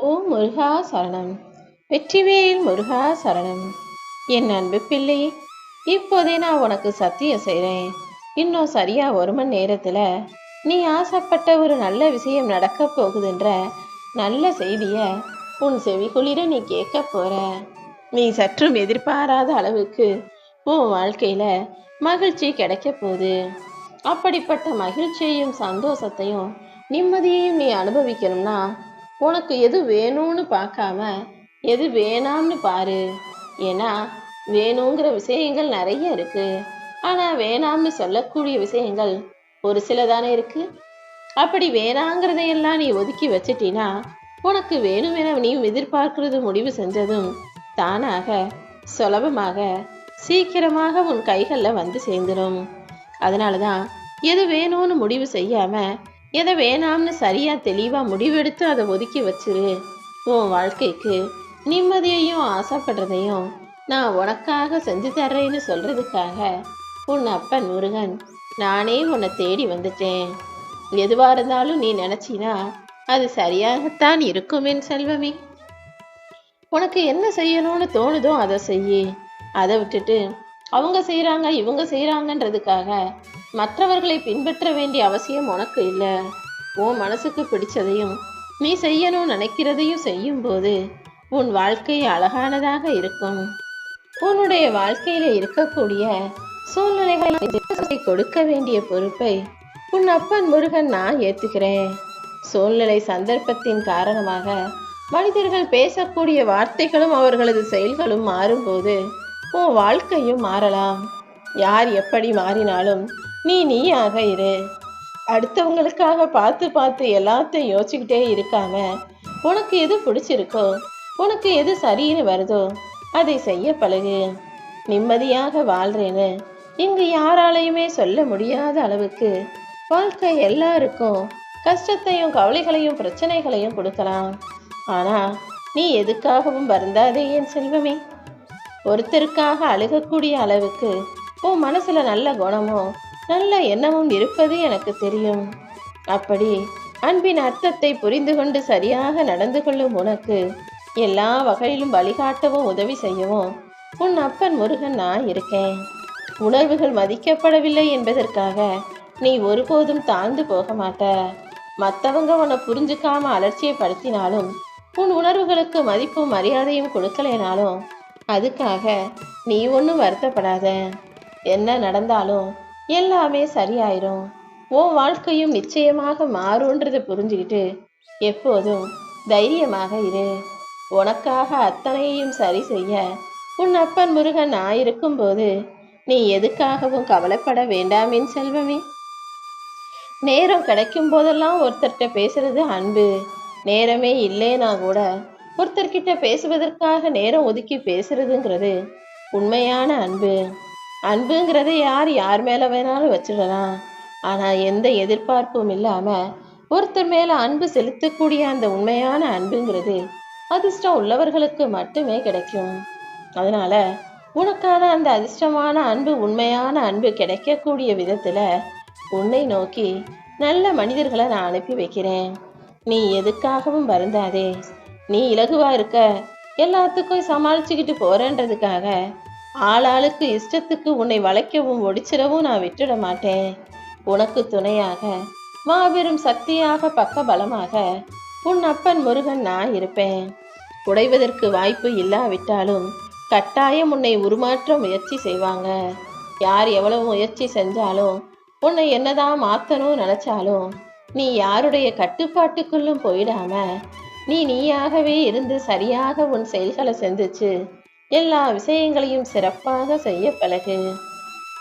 ஓம் முருகா சரணம். வெற்றிவேல் முருகா சரணம். என் அன்பு பிள்ளை இப்போதே நான் உனக்கு சத்தியம் செய்கிறேன் இன்னும் சரியா ஒரு மணி நேரத்தில் நீ ஆசைப்பட்ட ஒரு நல்ல விஷயம் நடக்க போகுதுன்ற நல்ல செய்தியை உன் செவிக்குளிர நீ கேட்க போற. நீ சற்றும் எதிர்பாராத அளவுக்கு உன் வாழ்க்கையில மகிழ்ச்சி கிடைக்க போகுது. அப்படிப்பட்ட மகிழ்ச்சியையும் சந்தோஷத்தையும் நிம்மதியையும் நீ அனுபவிக்கணும்னா உனக்கு எது வேணும்னு பார்க்காம எது வேணாம்னு பாரு. ஏன்னா வேணுங்கிற விஷயங்கள் நிறைய இருக்கு. ஆனா வேணாம்னு சொல்லக்கூடிய விஷயங்கள் ஒரு சில தானே இருக்கு. அப்படி வேணாங்கிறதையெல்லாம் நீ ஒதுக்கி வச்சிட்டினா உனக்கு வேணும் என நீ எதிர்பார்க்கிறது முடிவு செஞ்சதும் தானாக சுலபமாக சீக்கிரமாக உன் கைகளில் வந்து சேர்ந்துடும் அதனால தான் எது வேணும்னு முடிவு செய்யாமல் எதை வேணாம்னு சரியா தெளிவா முடிவெடுத்து அதை ஒதுக்கி வச்சிரு. உன் வாழ்க்கைக்கு நிம்மதியையும் ஆசைப்படுறதையும் நான் உனக்காக செஞ்சு தர்றேன்னு சொல்றதுக்காக உன் அப்பன் முருகன் நானே உன்னை தேடி வந்துட்டேன். எதுவா இருந்தாலும் நீ நினைச்சினா அது சரியாகத்தான் இருக்குமேன் செல்வமே. உனக்கு என்ன செய்யணும்னு தோணுதோ அதை செய்யி. அதை விட்டுட்டு அவங்க செய்கிறாங்க இவங்க செய்கிறாங்கன்றதுக்காக மற்றவர்களை பின்பற்ற வேண்டிய அவசியம் உனக்கு இல்லை. உன் மனசுக்கு பிடிச்சதையும் நீ செய்யணும்னு நினைக்கிறதையும் செய்யும்போது உன் வாழ்க்கை அழகானதாக இருக்கும். உன்னுடைய வாழ்க்கையில இருக்கக்கூடிய சூழ்நிலைகளை கொடுக்க வேண்டிய பொறுப்பை உன் அப்பன் முருகன் நான் ஏத்துக்கிறேன். சூழ்நிலை சந்தர்ப்பத்தின் காரணமாக மனிதர்கள் பேசக்கூடிய வார்த்தைகளும் அவர்களது செயல்களும் மாறும்போது உன் வாழ்க்கையும் மாறலாம். யார் எப்படி மாறினாலும் நீ நீயாக இரு. அடுத்தவங்களுக்காக பார்த்து பார்த்து எல்லாத்தையும் யோசிச்சுக்கிட்டே இருக்காம உனக்கு எது பிடிச்சிருக்கோ உனக்கு எது சரின்னு வருதோ அதை செய்ய பழகு. நிம்மதியாக வாழ்றேன்னு இங்கு யாராலையுமே சொல்ல முடியாத அளவுக்கு வாழ்க்கை எல்லாருக்கும் கஷ்டத்தையும் கவலைகளையும் பிரச்சனைகளையும் கொடுக்கலாம். ஆனா நீ எதுக்காகவும் வருந்தாதே என் செல்வமே. ஒருத்தருக்காக அழுகக்கூடிய அளவுக்கு உன் மனசுல நல்ல குணமும் நல்ல எண்ணமும் இருப்பது எனக்கு தெரியும். அப்படி அன்பின் அர்த்தத்தை புரிந்து கொண்டு சரியாக நடந்து கொள்ளும் உனக்கு எல்லா வகையிலும் வழிகாட்டவும் உதவி செய்யவும் உன் அப்பன் முருகன் நான் இருக்கேன். உணர்வுகள் மதிக்கப்படவில்லை என்பதற்காக நீ ஒருபோதும் தாழ்ந்து போக மாட்ட. மற்றவங்க உன்னை புரிஞ்சுக்காம அலட்சியப்படுத்தினாலும் உன் உணர்வுகளுக்கு மதிப்பும் மரியாதையும் கொடுக்கலைனாலும் அதுக்காக நீ ஒன்றும் வருத்தப்படாத. என்ன நடந்தாலும் எல்லாமே சரியாயிரும். உன் வாழ்க்கையும் நிச்சயமாக மாறுன்றதை புரிஞ்சுக்கிட்டு எப்போதும் தைரியமாக இரு. உனக்காக அத்தனையையும் சரி செய்ய உன் அப்பன் முருகன் நான் இருக்கும்போது நீ எதுக்காகவும் கவலைப்பட வேண்டாமின் செல்வமே. நேரம் கிடைக்கும் போதெல்லாம் ஒருத்தர்கிட்ட பேசுறது அன்பு. நேரமே இல்லைனா கூட ஒருத்தர்கிட்ட பேசுவதற்காக நேரம் ஒதுக்கி பேசுறதுங்கிறது உண்மையான அன்பு. அன்புங்கிறத யார் யார் மேலே வேணாலும் வச்சிடலாம். ஆனால் எந்த எதிர்பார்ப்பும் இல்லாமல் ஒருத்தர் மேலே அன்பு செலுத்தக்கூடிய அந்த உண்மையான அன்புங்கிறது அதிர்ஷ்டம் உள்ளவர்களுக்கு மட்டுமே கிடைக்கும். அதனால உனக்கான அந்த அதிர்ஷ்டமான அன்பு உண்மையான அன்பு கிடைக்கக்கூடிய விதத்தில் உன்னை நோக்கி நல்ல மனிதர்களை நான் அனுப்பி வைக்கிறேன். நீ எதுக்காகவும் வருந்தாதே. நீ இலகுவாக இருக்க. எல்லாத்துக்கும் சமாளிச்சுக்கிட்டு போறேன்றதுக்காக ஆளாளுக்கு இஷ்டத்துக்கு உன்னை வளைக்கவும் ஒடிச்சிடவும் நான் விட்டுட மாட்டேன். உனக்கு துணையாக மாபெரும் சக்தியாக பக்க பலமாக உன் அப்பன் முருகன் நான் இருப்பேன். உடைவதற்கு வாய்ப்பு இல்லாவிட்டாலும் கட்டாயம் உன்னை உருமாற்ற முயற்சி செய்வாங்க. யார் எவ்வளவு முயற்சி செஞ்சாலும் உன்னை என்னதான் மாத்தணும் நினைச்சாலும் நீ யாருடைய கட்டுப்பாட்டுக்குள்ளும் போயிடாம நீ நீயாகவே இருந்து சரியாக உன் செயல்களை செஞ்சுச்சு எல்லா விஷயங்களையும் சிறப்பாக செய்ய பழகு.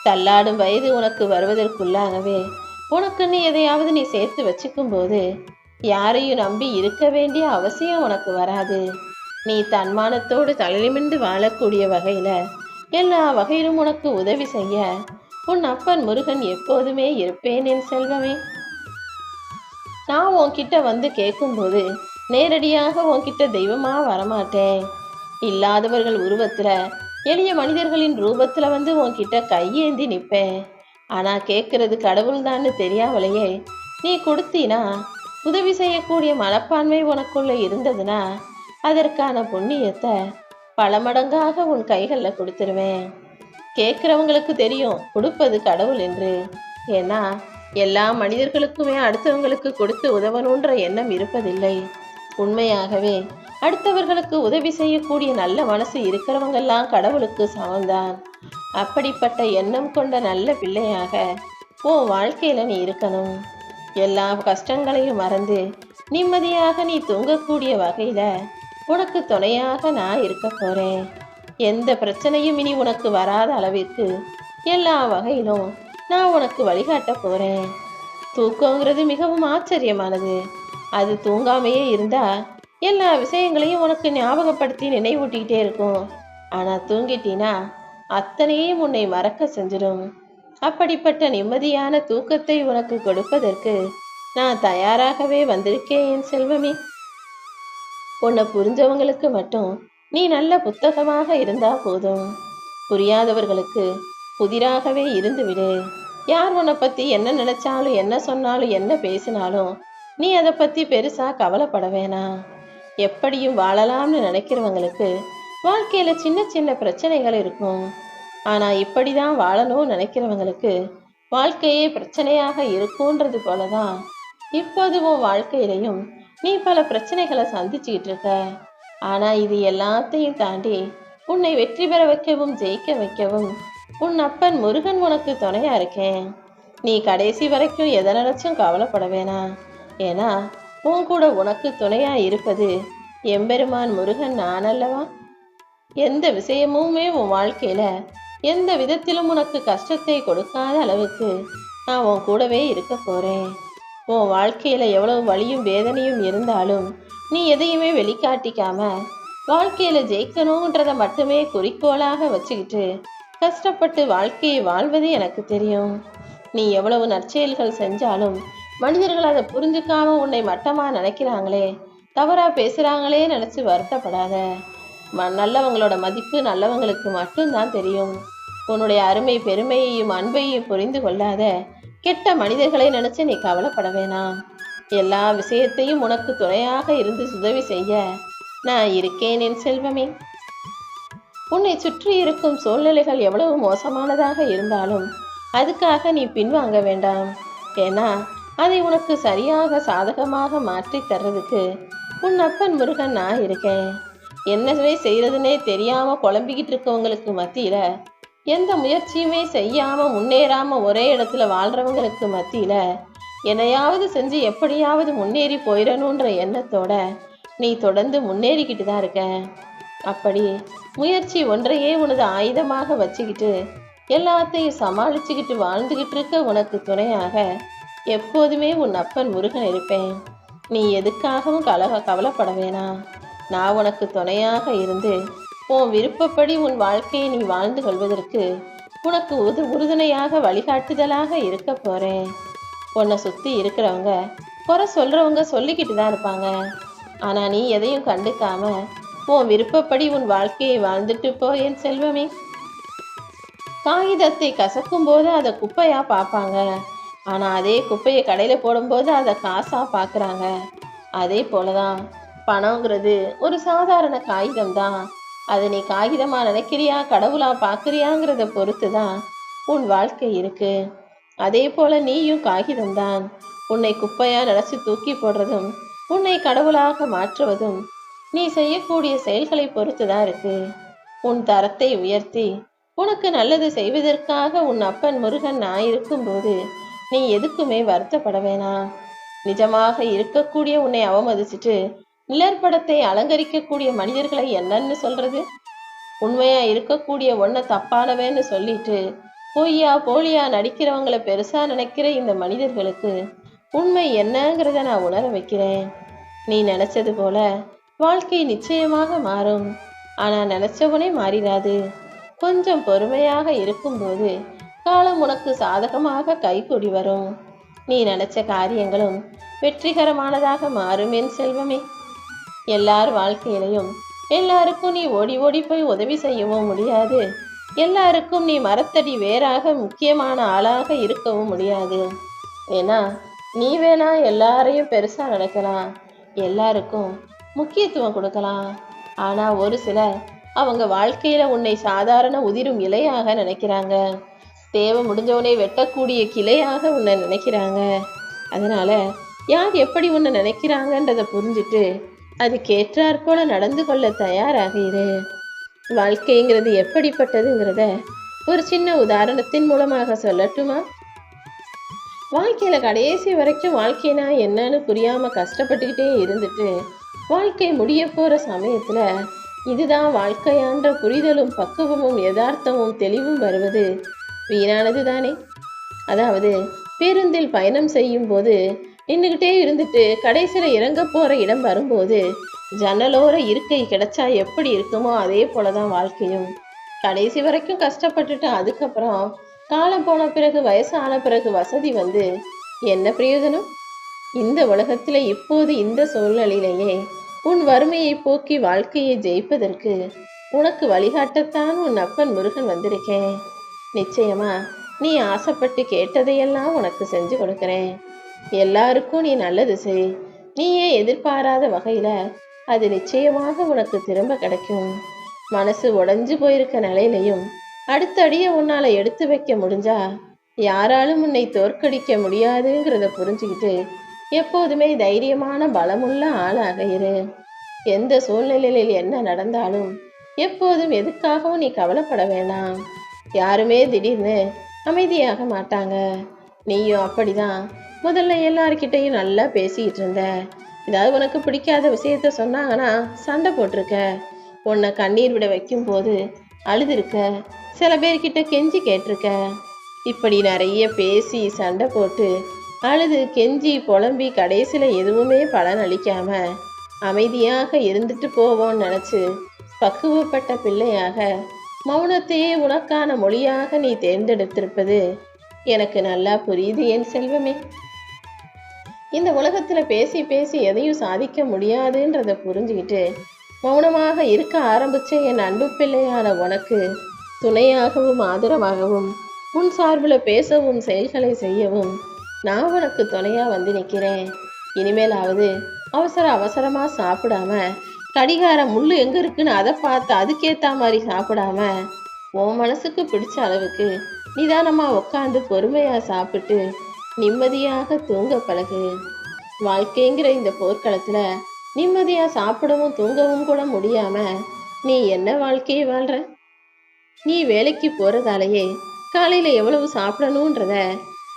தள்ளாடும் வயது உனக்கு வருவதற்குள்ளாகவே உனக்கு நீ எதையாவது நீ சேர்த்து வச்சுக்கும் போது யாரையும் நம்பி இருக்க வேண்டிய அவசியம் உனக்கு வராது. நீ தன்மானத்தோடு தலைநிமிந்து வாழக்கூடிய வகையில எல்லா வகையிலும் உனக்கு உதவி செய்ய உன் அப்பன் முருகன் எப்போதுமே இருப்பேன் என் செல்வமே. நான் உன்கிட்ட வந்து கேட்கும்போது நேரடியாக உன்கிட்ட தெய்வமா வரமாட்டேன். இல்லாதவர்கள் உருவத்துல எளிய மனிதர்களின் ரூபத்துல வந்து உன்கிட்ட கையேந்தி நிப்பேன் ஆனா கேட்கறது கடவுள் தெரியாமலேயே நீ கொடுத்தீனா உதவி செய்யக்கூடிய மனப்பான்மை உனக்குள்ள இருந்ததுன்னா அதற்கான புண்ணியத்தை பல மடங்காக உன் கைகளில் கொடுத்துருவேன். கேட்குறவங்களுக்கு தெரியும் கொடுப்பது கடவுள் என்று. ஏன்னா எல்லா மனிதர்களுக்குமே அடுத்தவங்களுக்கு கொடுத்து உதவணுன்ற எண்ணம் இருப்பதில்லை. உண்மையாகவே அடுத்தவர்களுக்கு உதவி செய்யக்கூடிய நல்ல மனசு இருக்கிறவங்கெல்லாம் கடவுளுக்கு சமம்தான். அப்படிப்பட்ட எண்ணம் கொண்ட நல்ல பிள்ளையாக உன் வாழ்க்கையில நீ இருக்கணும். எல்லா கஷ்டங்களையும் மறந்து நிம்மதியாக நீ தூங்கக்கூடிய வகையில உனக்கு துணையாக நான் இருக்க போறேன். எந்த பிரச்சனையும் இனி உனக்கு வராத அளவிற்கு எல்லா வகையிலும் நான் உனக்கு வழிகாட்ட போறேன். தூக்கங்கிறது மிகவும் ஆச்சரியமானது. அது தூங்காமையே இருந்தா எல்லா விஷயங்களையும் உனக்கு ஞாபகப்படுத்தி நினைவூட்டிக்கிட்டே இருக்கும். ஆனா தூங்கிட்டீனா அத்தனையும் உன்னை மறக்க செஞ்சிடும். அப்படிப்பட்ட நிம்மதியான தூக்கத்தை உனக்கு கொடுப்பதற்கு நான் தயாராகவே வந்திருக்கேன் என் செல்வமே. உன்னை புரிஞ்சவங்களுக்கு மட்டும் நீ நல்ல புத்தகமாக இருந்தா போதும். புரியாதவர்களுக்கு புதிராகவே இருந்துவிடு யார் உன்னை பத்தி என்ன நினைச்சாலும் என்ன சொன்னாலும் என்ன பேசினாலும் நீ அதை பத்தி பெருசா கவலைப்பட வேணாம். எப்படியும் வாழலாம்னு நினைக்கிறவங்களுக்கு வாழ்க்கையில சின்ன சின்ன பிரச்சனைகள் இருக்கும். ஆனா இப்படிதான் வாழணும்னு நினைக்கிறவங்களுக்கு வாழ்க்கையே பிரச்சனையாக இருக்கும்ன்றது போலதான் இப்போது உன் வாழ்க்கையிலையும் நீ பல பிரச்சனைகளை சந்திச்சுக்கிட்டு இருக்க. ஆனா இது எல்லாத்தையும் தாண்டி உன்னை வெற்றி பெற வைக்கவும் ஜெயிக்க வைக்கவும் உன் அப்பன் முருகன் உனக்கு துணையா இருக்கேன். நீ கடைசி வரைக்கும் எதை நினைச்சும் கவலைப்பட வேணாம். ஏன்னா உன் கூட உனக்கு துணையா இருப்பது எம்பெருமான் முருகன் நான் அல்லவா எந்த விஷயமுமே உன் வாழ்க்கையில எந்த விதத்திலும் உனக்கு கஷ்டத்தை கொடுக்காத அளவுக்கு நான் உன் கூடவே இருக்க போறேன். உன் வாழ்க்கையில எவ்வளவு வலியும் வேதனையும் இருந்தாலும் நீ எதையுமே வெளிக்காட்டிக்காம வாழ்க்கையில ஜெயிக்கணுன்றத மட்டுமே குறிக்கோளாக வச்சுக்கிட்டு கஷ்டப்பட்டு வாழ்க்கையை வாழ்வது எனக்கு தெரியும். நீ எவ்வளவு நற்செயல்கள் செஞ்சாலும் மனிதர்கள் அதை புரிஞ்சுக்காம உன்னை மட்டமா நினைக்கிறாங்களே. தவறா பேசுறாங்களே நினைச்சு வருத்தப்படாத. ம- நல்லவங்களோட மதிப்பு நல்லவங்களுக்கு மட்டும்தான் தெரியும். உன்னுடைய அருமை பெருமையையும் அன்பையும் புரிந்து கொள்ளாத கெட்ட மனிதர்களை நினைச்சு நீ கவலைப்பட வேணாம். எல்லா விஷயத்தையும் உனக்கு துணையாக இருந்து உதவி செய்ய நான் இருக்கேன் என் செல்வமே. உன்னை சுற்றி இருக்கும் சூழ்நிலைகள் எவ்வளவு மோசமானதாக இருந்தாலும் அதுக்காக நீ பின்வாங்க வேண்டாம். ஏன்னா அதை உனக்கு சரியாக சாதகமாக மாற்றி தர்றதுக்கு உன் அப்பன் முருகன் நான் இருக்கேன். என்னவே செய்யறதுனே தெரியாம குழம்பிக்கிட்டு இருக்கவங்களுக்கு மத்தியில எந்த முயற்சியுமே செய்யாம முன்னேறாம ஒரே இடத்துல வாழ்றவங்களுக்கு மத்தியில எதையாவது செஞ்சு எப்படியாவது முன்னேறி போயிடணுன்ற எண்ணத்தோட நீ தொடர்ந்து முன்னேறிக்கிட்டு தான் இருக்க. அப்படி முயற்சி ஒன்றையே உனது ஆயுதமாக வச்சுக்கிட்டு எல்லாத்தையும் சமாளிச்சுக்கிட்டு வாழ்ந்துகிட்டு இருக்க உனக்கு துணையாக எப்போதுமே உன் அப்பன் முருகன் இருப்பேன். நீ எதுக்காகவும் கலக கவலைப்பட வேணாம் நான் உனக்கு துணையாக இருந்து உன் விருப்பப்படி உன் வாழ்க்கையை நீ வாழ்ந்து கொள்வதற்கு உனக்கு உது உறுதுணையாக வழிகாட்டுதலாக இருக்க போறேன். உன்னை சுற்றி இருக்கிறவங்க குறை சொல்றவங்க சொல்லிக்கிட்டு தான் இருப்பாங்க. ஆனால் நீ எதையும் கண்டுக்காம உன் விருப்பப்படி உன் வாழ்க்கையை வாழ்ந்துட்டு போ என் செல்வமே. காகிதத்தை கசக்கும் போது அதை குப்பையா பார்ப்பாங்க. ஆனால் அதே குப்பையை கடையில் போடும்போது அதை காசாக பார்க்குறாங்க அதே போலதான் பணங்கிறது ஒரு சாதாரண காகிதம் தான் அதை நீ காகிதமாக நினைக்கிறியா கடவுளாக பார்க்குறியாங்கிறத பொறுத்து தான் உன் வாழ்க்கை இருக்கு. அதே போல நீயும் காகிதம்தான். உன்னை குப்பையா நினைச்சு தூக்கி போடுறதும் உன்னை கடவுளாக மாற்றுவதும் நீ செய்யக்கூடிய செயல்களை பொறுத்து தான் இருக்கு. உன் தரத்தை உயர்த்தி உனக்கு நல்லது செய்வதற்காக உன் அப்பன் முருகன் நான் இருக்கும்போது நீ எதுக்குமே வருத்தப்பட வேணாம் நிஜமாக இருக்கக்கூடிய உன்னை அவமதிச்சுட்டு நிழற்படத்தை அலங்கரிக்கக்கூடிய மனிதர்களை என்னன்னு சொல்றது? உண்மையா இருக்கக்கூடிய ஒன்ன தப்பானவேன்னு சொல்லிட்டு பொய்யா போலியா நடிக்கிறவங்கள பெருசா நினைக்கிற இந்த மனிதர்களுக்கு உண்மை என்னங்கிறத நான் உணர வைக்கிறேன். நீ நினைச்சது போல வாழ்க்கை நிச்சயமாக மாறும். ஆனா நினைச்சவனே மாறிடாது கொஞ்சம் பொறுமையாக இருக்கும்போது காலம் உனக்கு சாதகமாக கைகூடி வரும். நீ நினைச்ச காரியங்களும் வெற்றிகரமானதாக மாறும் என் செல்வமே. எல்லார் வாழ்க்கையிலையும் எல்லாருக்கும் நீ ஓடி ஓடி போய் உதவி செய்யவும் முடியாது. எல்லாருக்கும் நீ மரத்தடி வேறாக முக்கியமான ஆளாக இருக்கவும் முடியாது. ஏன்னா நீ வேணா எல்லாரையும் பெருசா நினைக்கலாம். எல்லாருக்கும் முக்கியத்துவம் கொடுக்கலாம். ஆனா ஒரு சிலர் அவங்க வாழ்க்கையில உன்னை சாதாரண உதிரும் இலையாக நினைக்கிறாங்க. தேவை முடிஞ்சவனை வெட்டக்கூடிய கிளையாக உன்னை நினைக்கிறாங்க. அதனால யார் எப்படி உன்னை நினைக்கிறாங்கன்றதை புரிஞ்சுட்டு அதுக்கேற்றாற் போல நடந்து கொள்ள தயாராக வாழ்க்கைங்கிறது எப்படிப்பட்டதுங்கிறத ஒரு சின்ன உதாரணத்தின் மூலமாக சொல்லட்டுமா? வாழ்க்கையில கடைசி வரைக்கும் வாழ்க்கைனா என்னன்னு புரியாம கஷ்டப்பட்டுக்கிட்டே இருந்துட்டு வாழ்க்கை முடிய போற சமயத்துல இதுதான் வாழ்க்கையான்ற புரிதலும் பக்குவமும் யதார்த்தமும் தெளிவும் வருவது வீணானது தானே அதாவது பேருந்தில் பயணம் செய்யும் போது நின்றுக்கிட்டே இருந்துட்டு கடைசியில் இறங்க போற இடம் வரும்போது ஜன்னலோர இருக்கை கிடைச்சா எப்படி இருக்குமோ அதே போலதான் வாழ்க்கையும். கடைசி வரைக்கும் கஷ்டப்பட்டுட்டு அதுக்கப்புறம் காலம் போன பிறகு வயசான பிறகு வசதி வந்து என்ன பிரயோஜனம்? இந்த உலகத்துல இப்போது இந்த சூழ்நிலையிலேயே உன் வறுமையை போக்கி வாழ்க்கையை ஜெயிப்பதற்கு உனக்கு வழிகாட்டத்தான் உன் அப்பன் முருகன் வந்திருக்கேன். நிச்சயமா நீ ஆசைப்பட்டு கேட்டதையெல்லாம் உனக்கு செஞ்சு கொடுக்கறேன். எல்லாருக்கும் நீ நல்லது செய். நீயே எதிர்பாராத வகையில அது நிச்சயமாக உனக்கு திரும்ப கிடைக்கும். மனசு உடஞ்சு போயிருக்க நிலையிலையும் அடுத்த அடியை உன்னால எடுத்து வைக்க முடிஞ்சா யாராலும் உன்னை தோற்கடிக்க முடியாதுங்கிறத புரிஞ்சுக்கிட்டு எப்போதுமே தைரியமான பலமுள்ள ஆளாக இரு. எந்த சூழ்நிலையில் என்ன நடந்தாலும் எப்போதும் எதுக்காகவும் நீ கவலைப்பட வேண்டாம் யாருமே திடீர்னு அமைதியாக மாட்டாங்க. நீயும் அப்படிதான். முதல்ல எல்லார்கிட்டையும் நல்லா பேசிக்கிட்டு இருந்த. ஏதாவது உனக்கு பிடிக்காத விஷயத்த சொன்னாங்கன்னா சண்டை போட்டிருக்க. உன்னை கண்ணீர் விட வைக்கும் போது அழுதுருக்க. சில பேர்கிட்ட கெஞ்சி கேட்டிருக்க. இப்படி நிறைய பேசி சண்டை போட்டு அழுது கெஞ்சி புலம்பி கடைசியில் எதுவுமே பலன் அளிக்காம அமைதியாக இருந்துட்டு போவோம்னு நினச்சி பக்குவப்பட்ட பிள்ளையாக மௌனத்தையே உனக்கான மொழியாக நீ தேர்ந்தெடுத்திருப்பது எனக்கு நல்லா புரியுது என் செல்வமே? இந்த உலகத்துல பேசி பேசி எதையும் சாதிக்க முடியாதுன்றத புரிஞ்சுக்கிட்டு மௌனமாக இருக்க ஆரம்பிச்ச என் அன்பு பிள்ளையான உனக்கு துணையாகவும் ஆதரவாகவும் உன் சார்பில் பேசவும் செயல்களை செய்யவும் நான் உனக்கு துணையா வந்து நிற்கிறேன் இனிமேலாவது அவசர அவசரமா சாப்பிடாம கடிகாரம் முள்ளு எங்க இருக்குன்னு அதை பார்த்து அதுக்கேத்த மாதிரி சாப்பிடாம உன் மனசுக்கு பிடிச்ச அளவுக்கு நிதானமா உட்காந்து பொறுமையா சாப்பிட்டு நிம்மதியாக தூங்க பழகு. வாழ்க்கைங்கிற இந்த போர்க்களத்துல நிம்மதியா சாப்பிடவும் தூங்கவும் கூட முடியாம நீ என்ன வாழ்க்கையை வாழ்ற? நீ வேலைக்கு போறதாலேயே காலையில எவ்வளவு சாப்பிடணுன்றத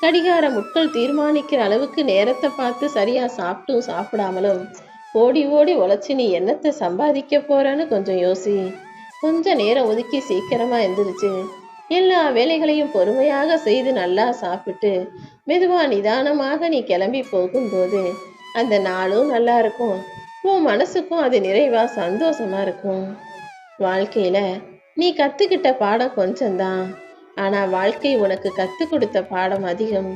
கடிகார முட்கள் தீர்மானிக்கிற அளவுக்கு நேரத்தை பார்த்து சரியா சாப்பிட்டும் சாப்பிடாமலும் ஓடி ஓடி உழைச்சி நீ என்னத்தை சம்பாதிக்க போறன்னு கொஞ்சம் யோசி. கொஞ்ச நேரம் ஒதுக்கி சீக்கிரமா எந்திரிச்சு எல்லா வேலைகளையும் பொறுமையாக செய்து நல்லா சாப்பிட்டு மெதுவா நிதானமாக நீ கிளம்பி போகும்போது அந்த நாளும் நல்லா இருக்கும். உன் மனசுக்கும் அது நிறைவா சந்தோஷமா இருக்கும். வாழ்க்கையில நீ கத்துக்கிட்ட பாடம் கொஞ்சம்தான். ஆனா வாழ்க்கை உனக்கு கத்து கொடுத்த பாடம் அதிகம்.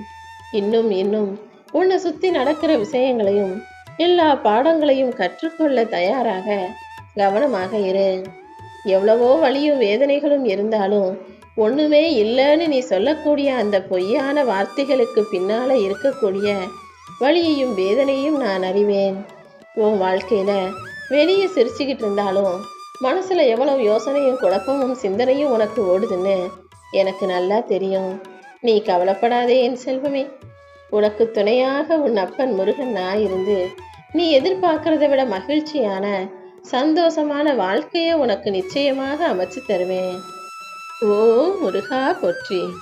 இன்னும் இன்னும் உன்னை சுத்தி நடக்கிற விஷயங்களையும் எல்லா பாடங்களையும் கற்றுக்கொள்ள தயாராக. கவனமாக இரு. எவ்வளவோ வழியும் வேதனைகளும் இருந்தாலும் ஒண்ணுமே இல்லைன்னு நீ சொல்லக்கூடிய அந்த பொய்யான வார்த்தைகளுக்கு பின்னால இருக்கக்கூடிய வழியையும் வேதனையும் நான் அறிவேன். உன் வாழ்க்கையில வெளியே சிரிச்சுக்கிட்டு இருந்தாலும் மனசுல எவ்வளவு யோசனையும் குழப்பமும் சிந்தனையும் உனக்கு ஓடுதுன்னு எனக்கு நல்லா தெரியும். நீ கவலைப்படாதே என் செல்வமே. உனக்கு துணையாக உன் அப்பன் முருகன் நான் இருந்து நீ எதிர்பார்க்கறதை விட மகிழ்ச்சியான சந்தோஷமான வாழ்க்கையை உனக்கு நிச்சயமாக அமைச்சு தருவேன். ஓ முருகா போற்றி.